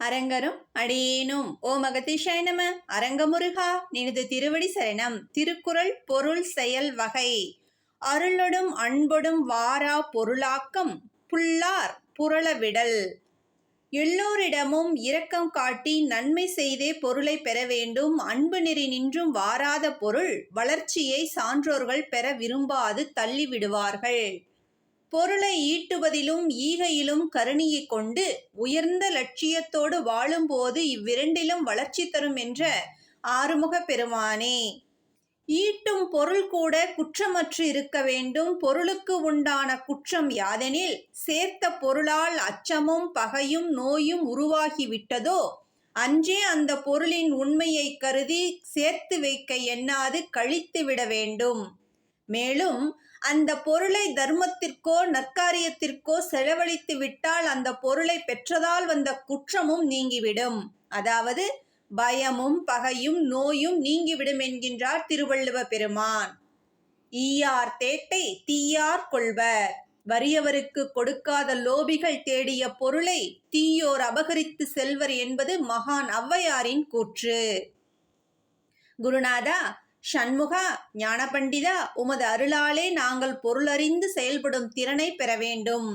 அரங்கரும் அடியேனும். ஓ மகதிஷாய நம. அரங்கமுருகா நினது திருவடி சரணம். திருக்குறள் பொருள் செயல் வகை. அருளொடும் அன்பொடும் வாரா பொருளாக்கம். புல்லார் புரளவிடல் எல்லோரிடமும் இரக்கம் காட்டி நன்மை செய்தே பொருளை பெற வேண்டும். அன்பு நெறி நின்றும் வாராத பொருள் வளர்ச்சியை சான்றோர்கள் பெற விரும்பாது தள்ளிவிடுவார்கள் பொருளை ஈட்டுவதிலும் ஈகையிலும் கருணியை கொண்டு உயர்ந்த லட்சியத்தோடு வாழும்போது இவ்விரண்டிலும் வளர்ச்சி தரும் என்ற ஆறுமுக பெருமானே. ஈட்டும் பொருள் கூட குற்றமற்று இருக்க வேண்டும். பொருளுக்கு உண்டான குற்றம் யாதெனில் சேர்த்த பொருளால் அச்சமும் பகையும் நோயும் உருவாகிவிட்டதோ அன்றே அந்த பொருளின் உண்மையை கருதி சேர்த்து வைக்க எண்ணாது கழித்து விட வேண்டும். மேலும் அந்த பொருளை தர்மத்திற்கோ நற்காரியத்திற்கோ செலவழித்து விட்டால் அந்த பொருளை பெற்றதால் வந்த குற்றமும் நீங்கிவிடும். அதாவது பயமும் பகையும் நோயும் நீங்கிவிடும் என்கின்றார் திருவள்ளுவ பெருமான். ஈயார் தேட்டை தீயார் கொள்வர். வறியவருக்கு கொடுக்காத லோபிகள் தேடிய பொருளை தீயோர் அபகரித்து செல்வர் என்பது மகான் ஔவையாரின் கூற்று. குருநாதா சண்முகா ஞானபண்டிதா உமது அருளாலே நாங்கள் பொருளறிந்து செயல்படும் திறனை பெற வேண்டும்.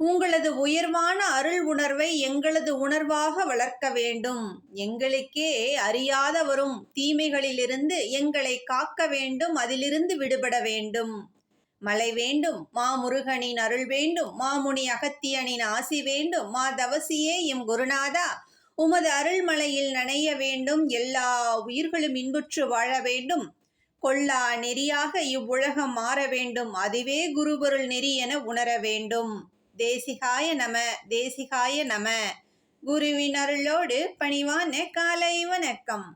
உங்களது உயர்வான அருள் உணர்வை எங்களது உணர்வாக வளர்க்க வேண்டும். எங்களுக்கே அறியாத வரும் தீமைகளிலிருந்து எங்களை காக்க வேண்டும் அதிலிருந்து விடுபட வேண்டும். மலை வேண்டும் மாமுருகனின் அருள் வேண்டும் மாமுனி அகத்தியனின் ஆசி வேண்டும் மா தவசியே எம் குருநாதா உமது அருள்மலையில் நனைய வேண்டும் எல்லா உயிர்களும் இன்புற்று வாழ வேண்டும். கொல்லா நெறியாக இவ்வுலகம் மாற வேண்டும் அதுவே குருபொருள் நெறி என உணர வேண்டும். தேசிகாய நம தேசிகாய நம. குருவின் அருளோடு பணிவான காலை வணக்கம்.